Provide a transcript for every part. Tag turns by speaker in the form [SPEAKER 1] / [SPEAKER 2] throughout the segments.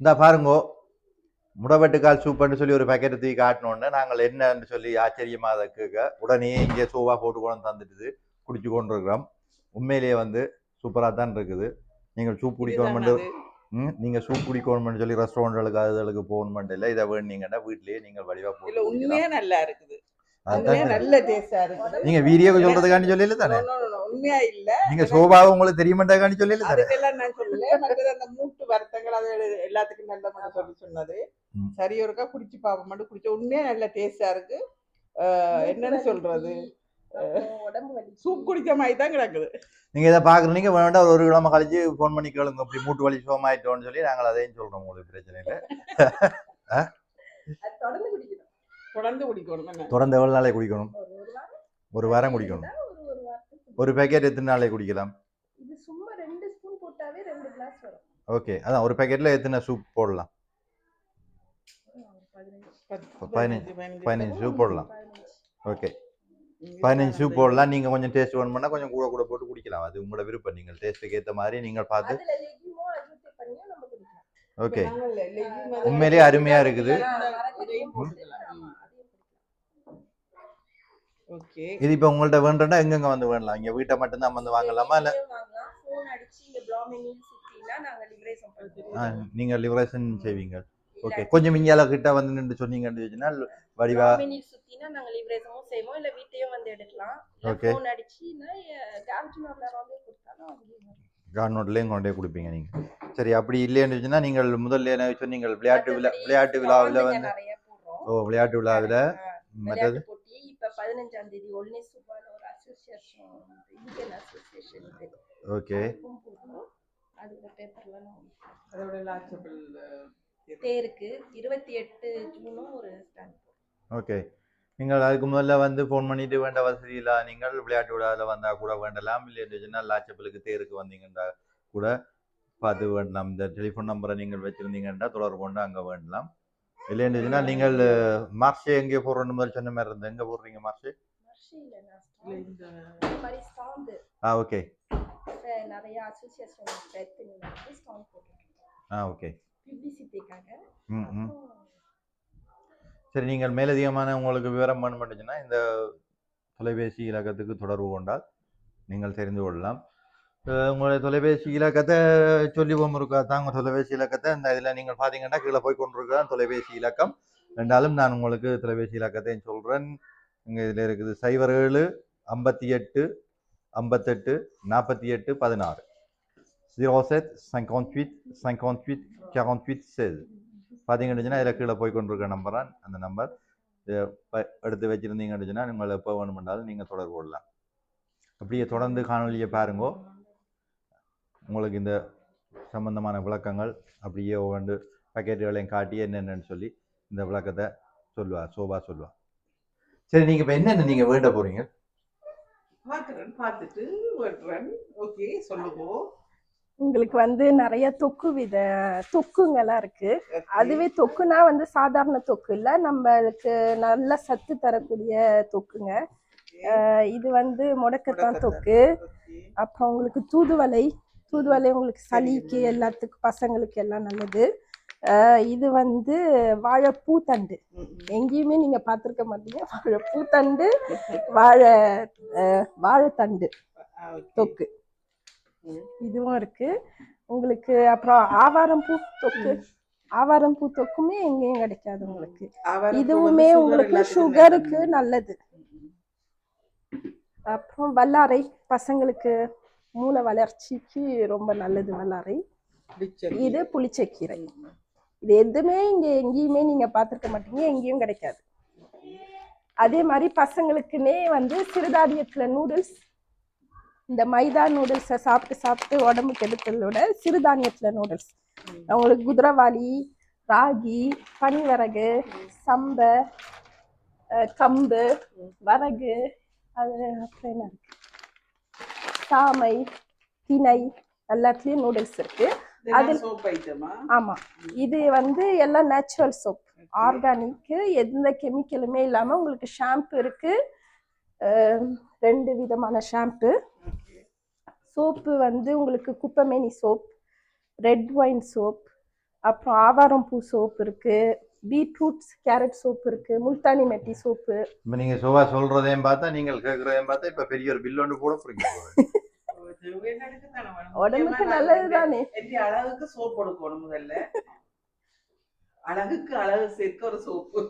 [SPEAKER 1] இந்த பாருங்கோ முடவெட்டுக்கால் சூப்புன்னு சொல்லி ஒரு பேக்கெட் தூக்கி காட்டினோடனே நாங்கள் என்னன்னு சொல்லி ஆச்சரியமா அதை கேட்க உடனே இங்கே சோவா போட்டு கொண்டு தந்துட்டு குடிச்சு கொண்டு இருக்கிறோம் உண்மையிலேயே வந்து சூப்பராக தான் இருக்குது. நீங்கள் சூப் குடிக்கணும்னு நீங்கள் சூப் குடிக்கணும்னு சொல்லி ரெஸ்டாரண்ட்களுக்கு அதுகளுக்கு போகணுமெண்ட் இல்லை இதை வேணுனீங்கன்னா வீட்லயே நீங்கள் வடிவா
[SPEAKER 2] இல்ல
[SPEAKER 1] போட்டு
[SPEAKER 2] உண்மையா
[SPEAKER 1] குடிக்கலாம்.
[SPEAKER 2] நல்லா இருக்குது.
[SPEAKER 1] நீங்க வீடியோ சொல்றதுக்காண்டி சொல்லல தானே?
[SPEAKER 2] உண்மையா இல்ல.
[SPEAKER 1] நீங்க சோபாவை உங்களுக்கு தெரியுமாட்டாக்காண்டி சொல்லல
[SPEAKER 2] அதுக்கெல்லாம் நான் சொல்லல. மற்றது அந்த மூட்டு வருத்தங்கள் அது எல்லாத்துக்கும் நல்ல சொல்லி சொன்னது. சரி ஒருக்கா குடிச்சு பாப்போம் மட்டும் குடிச்ச உண்மையா நல்ல டேஸ்டா இருக்கு. என்னன்னு சொல்றது?
[SPEAKER 3] உடம்பு வலி.
[SPEAKER 2] சூப் குடிச்ச மாதிரி தான் கிடக்குது.
[SPEAKER 1] நீங்க இதை பாக்குறீங்க வேண்டாம் ஒரு கிழமை கழிச்சு ஃபோன் பண்ணி கேளுங்க. அப்படி மூட்டு வலி சோமாயிட்டோம்னு சொல்லி நாங்கள் அதையும் சொல்றோம் உங்களுக்கு பிரச்சனை இல்லை
[SPEAKER 3] அது தொடர்ந்து குடிக்கணும்.
[SPEAKER 2] தொடர்ந்து குடிக்கணும்
[SPEAKER 1] தொடர்ந்து எவ்வளவு நாளே குடிக்கணும்?
[SPEAKER 3] ஒரு ஒரு வாரம்?
[SPEAKER 1] ஒரு வாரம் குடிக்கணும்.
[SPEAKER 3] ஒரு
[SPEAKER 1] பேக்கெட் எத்தனை நாளே குடிக்கலாம்?
[SPEAKER 3] இது சும்மா ரெண்டு ஸ்பூன் போட்டாவே ரெண்டு கிளாஸ் வரும்.
[SPEAKER 1] ஓகே அதான் ஒரு பேக்கெட்ல எத்தனை சூப் போடலாம்?
[SPEAKER 3] பதினஞ்சு.
[SPEAKER 1] பதினஞ்சு, சூப் போடலாம். ஓகே பதினஞ்சு சூப் போடலாம். நீங்க கொஞ்சம் டேஸ்ட் வேணும்னா கொஞ்சம் கூட கூட போட்டு குடிக்கலாம். அது உங்களோட விருப்பம். நீங்கள் டேஸ்ட்டுக்கு ஏற்ற மாதிரி நீங்கள் பார்த்து ஓகே உண்மையிலேயே அருமையா இருக்குது.
[SPEAKER 2] இதையும் போட்டுக்கலாம்.
[SPEAKER 3] ஆமா, அதையும் குடிக்கலாம்.
[SPEAKER 2] ஓகே
[SPEAKER 1] இது இப்போ உங்கள்ட்ட வேண்டும்னா எங்கெங்க வந்து வேணலாம் இங்க வீட்டை மட்டும்தான் வந்து வாங்கலாமா? இல்ல
[SPEAKER 3] நாங்க லிவரேஷன்
[SPEAKER 1] செய்வீங்க. ஓகே கொஞ்சம் இந்தியால கிட்ட வந்து நின்று சொன்னீங்கன்னு சொன்னால் வடிவா
[SPEAKER 3] சுத்தினா நாங்க லிவரேஷனும் செய்வோம். இல்ல வீட்டையும் வந்து எடுக்கலாம்.
[SPEAKER 1] Okay.
[SPEAKER 3] ஃபோன் அடிச்சுனா.
[SPEAKER 1] கார்னோட்லேயும் கொண்டே கொடுப்பீங்க நீங்க. சரி அப்படி இல்லைன்னு சொன்னா நீங்கள் முதல்ல என்ன சொன்னீங்க? விளையாட்டு விழா விளையாட்டு விழாவில் வந்து ஓ விளையாட்டு விழாவில் மற்றது?
[SPEAKER 3] இப்ப பதினஞ்சாம் தேதி ஒன்னே சுபால ஒரு அசோசியேஷன் இந்தியன் அசோசியேஷன்
[SPEAKER 1] ஓகே
[SPEAKER 3] அதுக்கு பேப்பர்லாம்
[SPEAKER 2] அதோட லாச்சபிள்
[SPEAKER 3] தேருக்கு இருபத்தி எட்டு ஜூனும் ஒரு ஸ்டாண்ட்
[SPEAKER 1] ஓகே நீங்கள் அதுக்கு முதல்ல வந்து ஃபோன் பண்ணிட்டு வேண்ட வசதி இல்லை? நீங்கள் விளையாட்டு விழாவில் வந்தால் கூட வேண்டலாம். இல்லைன்னு சொன்னால் லாச்சப்பலுக்கு தேருக்கு வந்தீங்கன்னா கூட பார்த்து வேண்டலாம். இந்த டெலிஃபோன் நம்பரை நீங்கள் வச்சுருந்தீங்கன்னா தொடர்பு கொண்டு அங்கே வேண்டலாம். இல்லைன்னு நீங்கள் மார்ச்சே எங்கே போடுறோன்னு முதல் சொன்ன மாதிரி இருந்தது எங்கே போடுறீங்க
[SPEAKER 3] மாதிரி ஸ்டாண்டு
[SPEAKER 1] ஆ ஓகே.
[SPEAKER 3] நிறைய
[SPEAKER 1] ஆ ஓகே. ம் ம். சரி நீங்கள் மேலதிகமான உங்களுக்கு விவரம் வேணுமென்றுச்சுன்னா இந்த தொலைபேசி இலக்கத்துக்கு தொடர்பு கொண்டால் நீங்கள் தெரிந்து கொள்ளலாம். உங்களுடைய தொலைபேசி இலக்கத்தை சொல்லி இருக்கா தான் உங்கள் தொலைபேசி இலக்கத்தை. இந்த இதில் நீங்கள் பார்த்தீங்கன்னா கீழே போய் கொண்டிருக்கிற தொலைபேசி இலக்கம். ரெண்டாலும் நான் உங்களுக்கு தொலைபேசி இலக்கத்தையும் சொல்கிறேன் இங்கே இதில் இருக்குது சைபர் ஏழு ஐம்பத்தி எட்டு ஐம்பத்தெட்டு நாற்பத்தி எட்டு பதினாறு. Zero set cinquante huit cinquante huit quarante huit seize பார்த்தீங்கன்னு இதில் கீழே போய் கொண்டிருக்க நம்பர் தான் அந்த நம்பர் எடுத்து வச்சுருந்தீங்கன்னு சொன்னால் உங்களை எப்போ வேணுமென்றாலும் நீங்கள் தொடர்பு கொள்ளலாம். அப்படியே தொடர்ந்து காணொலியை பாருங்கோ. உங்களுக்கு இந்த சம்பந்தமான விளக்கங்கள் அப்படியே ஒவ்வொன்று பேக்கெட்டுகளையும் காட்டி என்னென்னு சொல்லி இந்த விளக்கத்தை சொல்லுவா சோபா சொல்லுவா. சரி நீங்கள் இப்போ என்னென்ன நீங்கள் வேண்ட போகிறீங்க
[SPEAKER 2] பாக்குறேன் பார்த்துட்டு வெட்டுறேன். ஓகே சொல்லுங்க.
[SPEAKER 4] உங்களுக்கு வந்து நிறைய தொக்கு வித தொக்குங்கெல்லாம் இருக்கு. அதுவே தொக்குனா வந்து சாதாரண தொக்கு இல்ல நம்மளுக்கு நல்ல சத்து தரக்கூடிய தொக்குங்க. இது வந்து முடக்கத்தான் தொக்கு. அப்புறம் உங்களுக்கு தூதுவளை. தூதுவளை உங்களுக்கு சளிக்கு எல்லாத்துக்கும் பசங்களுக்கு எல்லாம் நல்லது. இது வந்து வாழைப்பூ தண்டு. எங்கேயுமே நீங்க பார்த்திருக்க மாட்டீங்க. வாழைப்பூ தண்டு வாழை வாழைத்தண்டு தொக்கு. இதுவும் இருக்கு. உங்களுக்கு அப்புறம் ஆவாரம் பூ தொக்கு. ஆவாரம் பூ தொக்குமே எங்கேயும் கிடைக்காது உங்களுக்கு. இதுவுமே உங்களுக்கு சுகருக்கு நல்லது. அப்புறம் வல்லாரை பசங்களுக்கு மூளை வளர்ச்சிக்கு ரொம்ப நல்லது வல்லாரை. இது புளிச்சக்கீரை. இது எதுவுமே இங்க எங்கேயுமே நீங்க பார்த்திருக்க மாட்டீங்க எங்கேயும் கிடைக்காது. அதே மாதிரி பசங்களுக்குன்னே வந்து சிறுதானியத்துல நூடுல்ஸ் இந்த மைதா நூடுல்ஸை சாப்பிட்டு சாப்பிட்டு உடம்பு கெடுத்ததோட சிறுதானியத்துல நூடுல்ஸ் உங்களுக்கு குதிரவாளி ராகி பனிவரகு சம்பை கம்பு வரகு அது அப்புறம் என்ன இருக்கு? சாமை திணை எல்லாத்துலேயும் நூடுல்ஸ் இருக்கு. அது-
[SPEAKER 2] சோப்
[SPEAKER 4] ஆமா. இது வந்து எல்லாம் நேச்சுரல் சோப் ஆர்கானிக்கு எந்த கெமிக்கலுமே இல்லாம உங்களுக்கு ஷாம்பு இருக்கு. ரெண்டு விதமான ஷாம்பு சோப்பு வந்து உங்களுக்கு குப்பமேனி சோப் ரெட் ஒயின் சோப் அப்புறம் ஆவாரம் பூ சோப்பு இருக்கு. பீட்ரூட்ஸ் கேரட் சோப்பு இருக்கு முல்தானி மெட்டி சோப்பு.
[SPEAKER 1] இப்போ நீங்கள் சுவா சொல்கிறதையும் பார்த்தா நீங்கள் கேட்குறதையும் பார்த்தா இப்போ பெரிய ஒரு பில் ஒன்று கூட புரியுங்க
[SPEAKER 4] உடம்புக்கு நல்லது தானே
[SPEAKER 2] அழகுக்கு சோப்பு கொடுக்கணும் முதல்ல அழகுக்கு அழகு சேர்க்க ஒரு சோப்பு.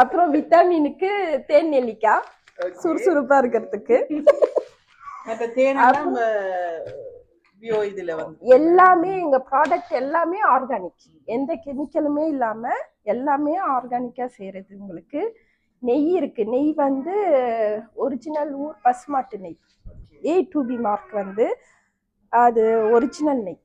[SPEAKER 4] அப்புறம் விட்டமினுக்கு தேன் நெல்லிக்காய் சுறுசுறுப்பா இருக்கிறதுக்கு.
[SPEAKER 2] மற்ற
[SPEAKER 4] எல்லாமே எங்க ப்ராடக்ட் எல்லாமே ஆர்கானிக் எந்த கெமிக்கலுமே இல்லாம எல்லாமே ஆர்கானிக்கா செய்யறது உங்களுக்கு. நெய் இருக்கு. நெய் வந்து ஒரிஜினல் ஊர் பசுமாட்டு நெய். ஏ டு பி மார்க் வந்து அது ஒரிஜினல் நெய்.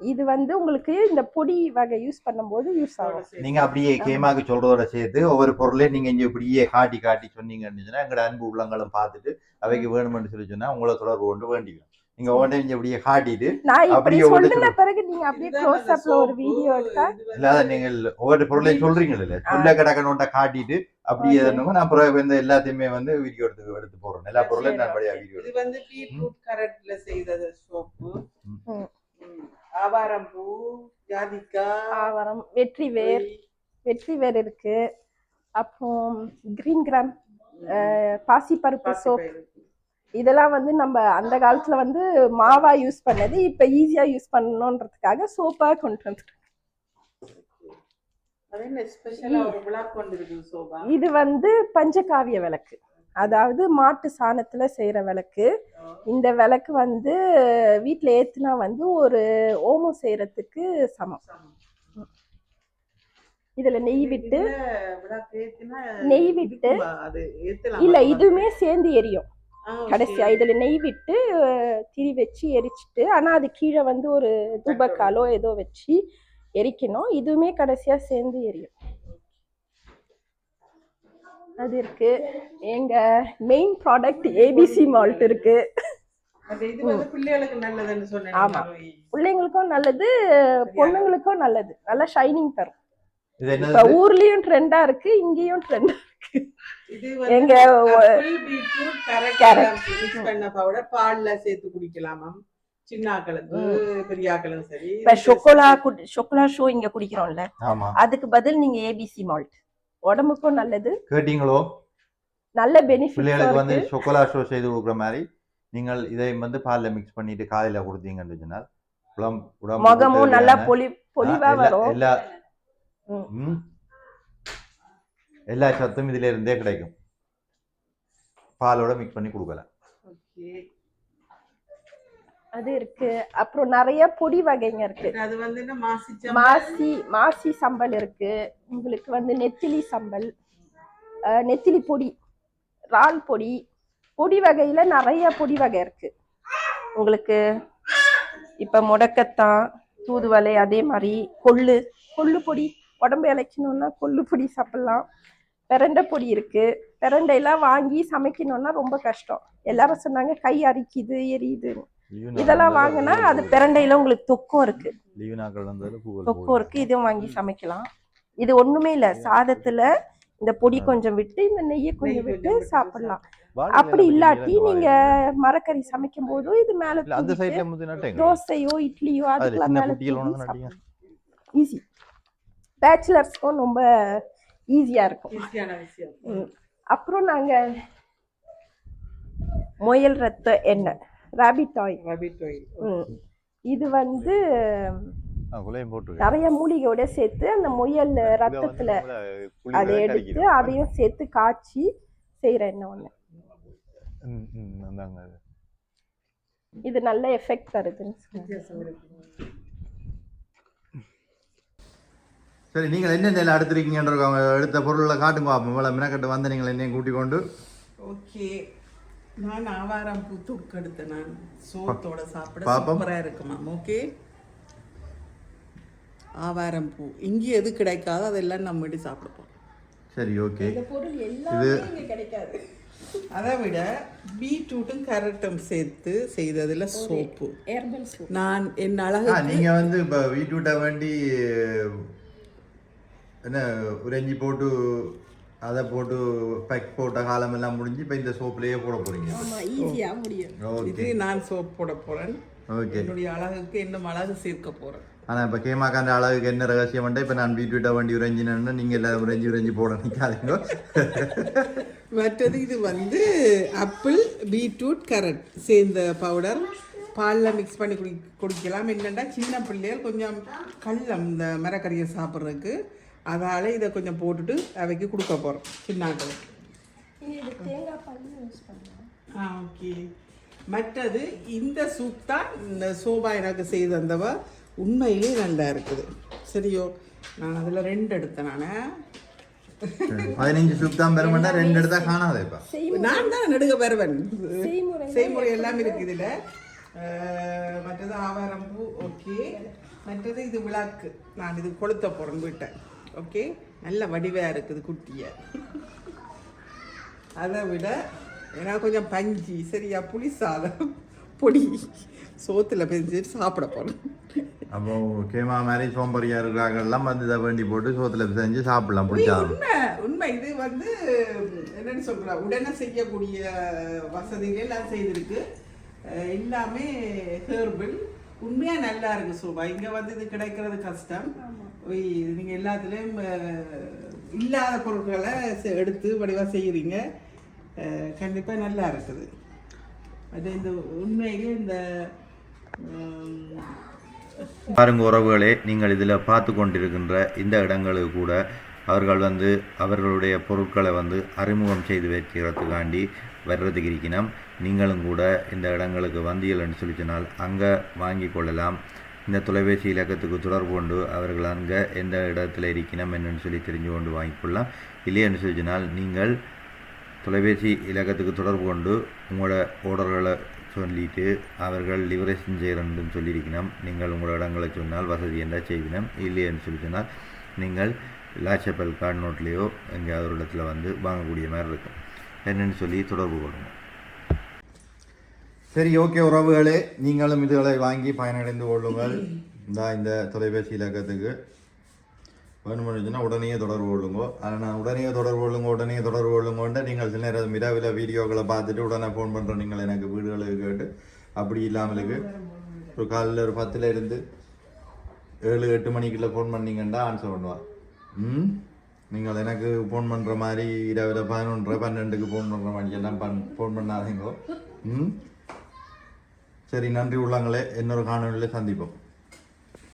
[SPEAKER 4] இது வந்து உங்களுக்கு இந்த பொடி வகை யூஸ் பண்ணும்போது யூஸ் ஆகும்.
[SPEAKER 1] நீங்கள் அப்படியே கேமாக்கு சொல்கிறதோட சேர்த்து ஒவ்வொரு பொருளையும் நீங்கள் இங்கே இப்படியே காட்டி காட்டி சொன்னீங்கன்னு சொன்னால் எங்களோட அன்பு உள்ளங்களும் பார்த்துட்டு அவைக்கு வேணுமென்னு சொல்லி சொன்னால் உங்களை தொடர்பு கொண்டு வேண்டிக்கும் நீங்கள் உடனே இங்கே இப்படியே காட்டிட்டு
[SPEAKER 4] நான் இப்படி
[SPEAKER 1] அப்படியே
[SPEAKER 4] சொன்ன. பிறகு நீங்க அப்படியே க்ளோஸ் அப்ல ஒரு வீடியோ எடுத்தா
[SPEAKER 1] இல்லாத நீங்கள் ஒவ்வொரு பொருளையும் சொல்றீங்களே இல்ல சொல்ல கிடக்கணும்ட்ட காட்டிட்டு அப்படியே. என்னமோ நான் அப்புறம் இந்த எல்லாத்தையுமே வந்து வீடியோ எடுத்து எடுத்து போடுறேன் எல்லா பொருளையும் நான் படியா வீடியோ
[SPEAKER 2] இது வந்து பீட்ரூட் கரட்ல செய்தது சோப்பு. ஆவாரம் பூ ஜாதிக்காய்
[SPEAKER 4] ஆவரம் வெற்றி வேர் வெற்றி வேர் இருக்கு. அப்புறம் கிரீன் கிராம் பாசிப்பருப்பு. சோப். இதெல்லாம் வந்து நம்ம அந்த காலத்துல வந்து மாவா யூஸ் பண்ணது இப்ப ஈஸியா யூஸ் பண்ணணுன்றதுக்காக சோப்பா கொண்டு வந்து
[SPEAKER 2] அது என்ன ஸ்பெஷலா ஒரு விழா கொண்டு இருக்குது சோபா?
[SPEAKER 4] இது வந்து பஞ்சகாவிய விளக்கு. அதாவது மாட்டு சாணத்துல செய்யற விளக்கு. இந்த விளக்கு வந்து வீட்ல ஏத்துனா வந்து ஒரு ஓமம் செய்யறதுக்கு சமம். இதுல நெய் விட்டு நெய் விட்டு இல்ல இதுவுமே சேர்ந்து எரியும். கடைசியா இதுல நெய் விட்டு திரி வச்சு எரிச்சிட்டு ஆனா அது கீழே வந்து ஒரு தூபக்காலோ ஏதோ வச்சு எரிக்கணும். இதுவுமே கடைசியா சேர்ந்து எரியும். அது இருக்கு. எங்க மெயின் ப்ராடக்ட் ஏபிசி மால்ட் இருக்கு.
[SPEAKER 2] அது இது வந்து பிள்ளைகளுக்கு நல்லதுன்னு சொன்னேன்
[SPEAKER 4] ஆமா. பிள்ளைங்களுக்கும் நல்லது பொண்ணுங்களுக்கும் நல்லது. நல்லா ஷைனிங் தரும்.
[SPEAKER 1] இது
[SPEAKER 4] இப்ப
[SPEAKER 1] என்னது?
[SPEAKER 4] ஊர்லயும் ட்ரெண்டா இருக்கு இங்கேயும் ட்ரெண்டா எங்க
[SPEAKER 2] பண்ண பவுடர் பால்ல சேர்த்து சரி.
[SPEAKER 5] இப்ப சொக்கோலா குடி சொக்கோலா ஷோ இங்க குடிக்கிறோம்ல.
[SPEAKER 1] ஆமா.
[SPEAKER 5] அதுக்கு பதில் நீங்க ஏபிசி மால்ட்
[SPEAKER 4] உடம்புக்கும் நல்லது.
[SPEAKER 1] கேட்டீங்களோ?
[SPEAKER 4] நல்ல பெனிஃபிட்
[SPEAKER 1] பிள்ளைகளுக்கு வந்து சொக்கோலா ஷோ செய்து கொடுக்குற மாதிரி நீங்கள் இதை வந்து பால்ல மிக்ஸ் பண்ணிட்டு காலையில கொடுத்தீங்கன்னு சொன்னால்
[SPEAKER 4] முகமும் நல்லா பொலி பொலிவா வரும்.
[SPEAKER 1] எல்லா சத்தும் இதுல இருந்தே கிடைக்கும். பாலோட மிக்ஸ் பண்ணி கொடுக்கலாம்.
[SPEAKER 4] அது இருக்கு. அப்புறம் நிறைய பொடி வகைங்க இருக்கு.
[SPEAKER 2] அது வந்து
[SPEAKER 4] மாசி மாசி சம்பல் இருக்கு. உங்களுக்கு வந்து நெத்திலி சம்பல் நெத்திலி பொடி இறால் பொடி பொடி வகையில நிறைய பொடி வகை இருக்கு. உங்களுக்கு இப்ப முடக்கத்தான் தூதுவளை அதே மாதிரி கொள்ளு கொள்ளு பொடி உடம்பு இளைக்கணும்னா கொள்ளு பொடி சாப்பிடலாம். பிரண்டை பொடி இருக்கு. பிரண்டையெல்லாம் வாங்கி சமைக்கணும்னா ரொம்ப கஷ்டம். எல்லாரும் சொன்னாங்க கை அரிக்குது எரியுது. இதெல்லாம் வாங்கினா அது
[SPEAKER 5] பிரண்டையில உங்களுக்கு தொக்கம் இருக்கு. தொக்கம் இருக்கு. இதுவும் வாங்கி சமைக்கலாம். இது ஒண்ணுமே இல்ல. சாதத்துல இந்த பொடி கொஞ்சம் விட்டு இந்த நெய்யை கொஞ்சம் விட்டு சாப்பிடலாம்.
[SPEAKER 4] அப்படி இல்லாட்டி நீங்க மரக்கறி சமைக்கும் போதும் இது மேல தோசையோ இட்லியோ அதுக்கெல்லாம் மேல ஈஸி பேச்சுலர்ஸ்க்கும் ரொம்ப ஈஸியா இருக்கும்.
[SPEAKER 2] ஈஸியான விஷயம்.
[SPEAKER 4] ம். அப்புறம் நாங்க முயல் ரத்த எண்ணெய் ராபிட் ஆயில்
[SPEAKER 2] ரபிட் ஆயில்
[SPEAKER 4] இது வந்து நிறைய மூலிகையோட சேர்த்து அந்த முயல் ரத்தத்துல அதை எடுத்து அதையும் சேர்த்து காய்ச்சி செய்யற எண்ணெய் ஒண்ணு. இது நல்ல எஃபெக்ட் தருதுன்னு
[SPEAKER 1] சரி நீங்கள் என்ன நெல் அடுத்திருக்கீங்கன்ற அவங்க எடுத்த பொருளை காட்டுங்க பார்ப்போம் இவ்வளோ மினக்கட்டு வந்து நீங்கள் என்னையும் கூட்டிக் கொண்டு.
[SPEAKER 2] ஓகே. நான் ஆவாரம் பூ தொக்கு எடுத்தேன் நான். சோத்தோட சாப்பிட
[SPEAKER 1] பாப்போம்.
[SPEAKER 2] சூப்பரா இருக்குமா ஓகே. ஆவாரம் பூ. இங்கே எது கிடைக்காதோ அதெல்லாம் நம்ம வீட்டு சாப்பிட போறோம்.
[SPEAKER 1] சரி ஓகே.
[SPEAKER 4] இந்த பொருள் எல்லாமே இங்க கிடைக்காது.
[SPEAKER 2] அதை விட பீட்ரூட்டும் கேரட்டும் சேர்த்து செய்ததுல சோப்பு. நான் என் அழகு
[SPEAKER 1] நீங்கள் வந்து இப்போ வீட்டுவிட்ட வேண்டி என்ன உறைஞ்சி போட்டு அதை போட்டு பேக் போட்ட காலம் எல்லாம் முடிஞ்சு இப்போ இந்த சோப்புலேயே போட போறீங்க.
[SPEAKER 4] ஆமா ஈஸியா முடியும்.
[SPEAKER 1] ஓகே
[SPEAKER 2] இது நான் சோப் போட போறேன்.
[SPEAKER 1] ஓகே
[SPEAKER 2] என்னுடைய அழகுக்கு இன்னும் அழகு சேர்க்க போறேன்.
[SPEAKER 1] ஆனால் இப்போ கேமாக்காண்ட அளவுக்கு என்ன ரகசியம் வந்து இப்போ நான் வீட்டு விட்ட வண்டி உறைஞ்சினு நீங்கள் எல்லாம் உறைஞ்சி உறைஞ்சி போட நிற்காதீங்க
[SPEAKER 2] மற்றது இது வந்து ஆப்பிள் பீட்ரூட் கேரட் சேர்ந்த பவுடர் பாலில் மிக்ஸ் பண்ணி குடி குடிக்கலாம். என்னென்னா சின்ன பிள்ளைகள் கொஞ்சம் கள்ளம் இந்த மரக்கறியை சாப்பிட்றதுக்கு அதால் இதை கொஞ்சம் போட்டுட்டு அவைக்கு கொடுக்க போகிறோம் சின்னாக்களுக்கு
[SPEAKER 4] தேங்காய் பால் யூஸ் பண்ணுவோம்
[SPEAKER 2] ஆ ஓகே. மற்றது இந்த சூப் தான் இந்த சோபா எனக்கு செய்து தந்தவ உண்மையிலே நல்லா இருக்குது. சரியோ? நான் அதில் ரெண்டு எடுத்தேன் நான்.
[SPEAKER 1] பதினஞ்சு சூப் தான் பெருமண்டா ரெண்டு இடத்தா காணாது இப்போ.
[SPEAKER 2] நான் தான் நடுக வருவன்
[SPEAKER 4] செய்முறை
[SPEAKER 2] எல்லாம் இருக்கு இதுல. மற்றது ஆவாரம்பூ ஓகே. மற்றது இது விளக்கு. நான் இது கொளுத்த போறேன் வீட்டை. ஓகே நல்ல வடிவா இருக்குது குட்டிய. அதை விட ஏன்னா கொஞ்சம் பஞ்சி சரியா? புளி சாதம் பொடி சோத்துல பெஞ்சு சாப்பிட போறேன்
[SPEAKER 1] அப்போ கேமா மாதிரி சோம்பரியா இருக்கிறாங்கெல்லாம் வந்து இதை வேண்டி போட்டு சோத்துல செஞ்சு சாப்பிடலாம் பிடிச்சாலும்
[SPEAKER 2] உண்மை உண்மை. இது வந்து என்னன்னு சொல்ற? உடனே செய்யக்கூடிய வசதிகள் எல்லாம் செய்திருக்கு. எல்லாமே ஹேர்பிள் உண்மையா நல்லா இருக்கு சோபா. இங்க வந்து இது கிடைக்கிறது கஷ்டம். நீங்கள் எல்லாத்துலேயும் இல்லாத பொருட்களை செ- எடுத்து வடிவாக செய்கிறீங்க கண்டிப்பாக நல்லா இருக்குது. அது இந்த உண்மையிலே இந்த
[SPEAKER 1] பாருங்க உறவுகளே நீங்கள் இதில் பார்த்து கொண்டிருக்கின்ற இந்த இடங்களுக்கு கூட அவர்கள் வந்து அவர்களுடைய பொருட்களை வந்து அறிமுகம் செய்து வைக்கிறதுக்காண்டி வர்றதுக்கு இருக்கணும் நீங்களும் கூட இந்த இடங்களுக்கு வந்தீங்கள்னு சொல்லி சொன்னால் அங்கே வாங்கி கொள்ளலாம். இந்த தொலைபேசி இலக்கத்துக்கு தொடர்பு கொண்டு அவர்கள் அங்கே எந்த இடத்துல இருக்கணும் என்னன்னு சொல்லி தெரிஞ்சு கொண்டு வாங்கிக்கொள்ளலாம். இல்லையென்று சொல்லினால் நீங்கள் தொலைபேசி இலக்கத்துக்கு தொடர்பு கொண்டு உங்களோட ஓடர்களை சொல்லிட்டு அவர்கள் லிவரேஷன் செய்கிறன்னு சொல்லியிருக்கணும் நீங்கள் உங்களோட இடங்களை சொன்னால் வசதி என்ன செய்வினம்? இல்லைன்னு சொல்லி சொன்னால் நீங்கள் லாட்சப்பல் கார்டு நோட்லேயோ எங்கேயாவது ஒரு இடத்துல வந்து வாங்கக்கூடிய மாதிரி இருக்கும். என்னென்னு சொல்லி தொடர்பு கொள்ளுங்கள். சரி ஓகே உறவுகளே நீங்களும் இதுகளை வாங்கி பயனடைந்து கொள்ளுங்கள். இந்த இந்த தொலைபேசி இலக்கத்துக்கு. வேணுமெனுச்சுன்னா உடனே தொடர்பு கொள்ளுங்க. ஆனால் நான் உடனே தொடர்பு கொள்ளுங்க உடனே தொடர்பு கொள்ளுங்கன்ட்டு நீங்கள் சில நேரம் இரவில் வீடியோக்களை பார்த்துட்டு உடனே ஃபோன் பண்ணுற நீங்கள் எனக்கு வீடுகளுக்கு கேட்டு அப்படி இல்லாமலுக்கு ஒரு காலையில் ஒரு பத்தில் இருந்து ஏழு எட்டு மணிக்குள்ளே ஃபோன் பண்ணீங்கன்னா ஆன்சர் பண்ணுவான் ம்? நீங்கள் எனக்கு ஃபோன் பண்ணுற மாதிரி இரவில் பதினொன்றரை பன்னெண்டுக்கு ஃபோன் பண்ணுற மாதிரி எல்லாம் பண் ஃபோன் பண்ணாதீங்கோ. ம்? சரி நன்றி உள்ளங்களே. இன்னொரு காணொலியில் சந்திப்போம்.